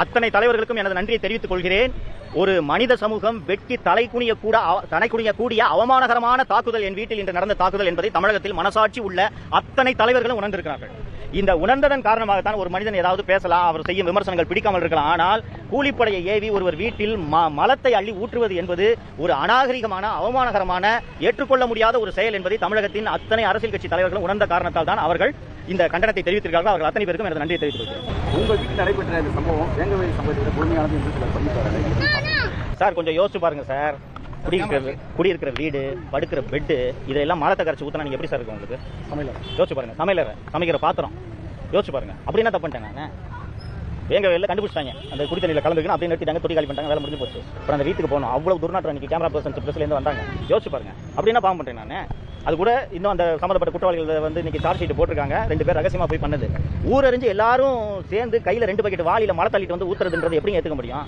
அத்தனை தலைவர்களுக்கும் எனது நன்றியை தெரிவித்துக் கொள்கிறேன். ஒரு மனித சமூகம் வெட்கி தலை குனிய கூட தலை குனிய கூடிய அவமானகரமான தாக்குதல் என் வீட்டில் இன்று நடந்த தாக்குதல் என்பதை தமிழகத்தில் மனசாட்சி உள்ள அத்தனை தலைவர்களும் உணர்ந்திருக்கிறார்கள். இந்த உணர்ந்ததன் காரணமாகத்தான் ஒரு மனிதன் ஏதாவது பேசலாம் அவர் செய்யும் விமர்சனங்கள் பிடிக்காமல் இருக்கலாம். ஆனால் கூலிப்படையை ஏவி ஒருவர் வீட்டில் ம- மலத்தை அள்ளி ஊற்றுவது என்பது ஒரு அநாகரிகமான அவமானகரமான ஏற்றுக்கொள்ள முடியாத ஒரு செயல் என்பதை தமிழகத்தின் அத்தனை அரசியல் கட்சி தலைவர்களும் உணர்ந்த காரணத்தால் தான் அவர்கள் இந்த கண்டனத்தை தெரிவித்திருக்கிறார்கள் அவர்கள் அத்தனை பேருக்கும் எனது நன்றியை தெரிவித்துக் கொள்கிறேன். உங்க வீட்டில் நடைபெற்ற இந்த சம்பவம் வேங்கவேல் சம்பவத்தை விட முழுமையானது என்று சிலர் சார் கொஞ்சம் யோசிச்சு பாருங்க சார். குடியிருக்கிற குடியிருக்கிற வீடு படுக்கிற பெட்டு இதெல்லாம் மரத்தை கரைச்சி ஊத்தினா நீங்க எப்படி சார் இருக்கும் உங்களுக்கு? சமையல யோசிச்சு பாருங்க சமையலற சமைக்கிற பாத்திரம். யோசிச்சு பாருங்க. அப்படி என்ன தப்பு பண்ணிட்டேன் நான் வேங்க வெளில கண்டுபிடிச்சிட்டாங்க. அந்த குடி தண்ணியில் கலந்துக்கணும் அப்படியே நிறுத்திட்டாங்க தொட்டி காலி பண்ணிட்டாங்க வேலை முடிஞ்சு போச்சு. அப்புறம் அந்த வீட்டுக்கு போகணும். அவ்வளவு துர்நாற்றம் இன்னைக்கு கேமரா பர்சன்ஸ் பிரஸ்லேருந்து வந்தாங்க. யோசிச்சு பாருங்க. அப்படி என்ன பாவம் பண்ணிட்டேன் நான் அது கூட இன்னும் அந்த சம்மந்தப்பட்ட குற்றவாளிகள் வந்து இன்னைக்கு சார்ஜ் ஷீட் போட்டிருக்காங்க. ரெண்டு பேர் ரகசியமா போய் பண்ணது. ஊரறிஞ்சு எல்லாரும் சேர்ந்து கையில ரெண்டு பக்கெட் வாளியில மழை தள்ளிட்டு வந்து ஊத்துறதுன்றது எப்படி ஏத்துக்க முடியும்?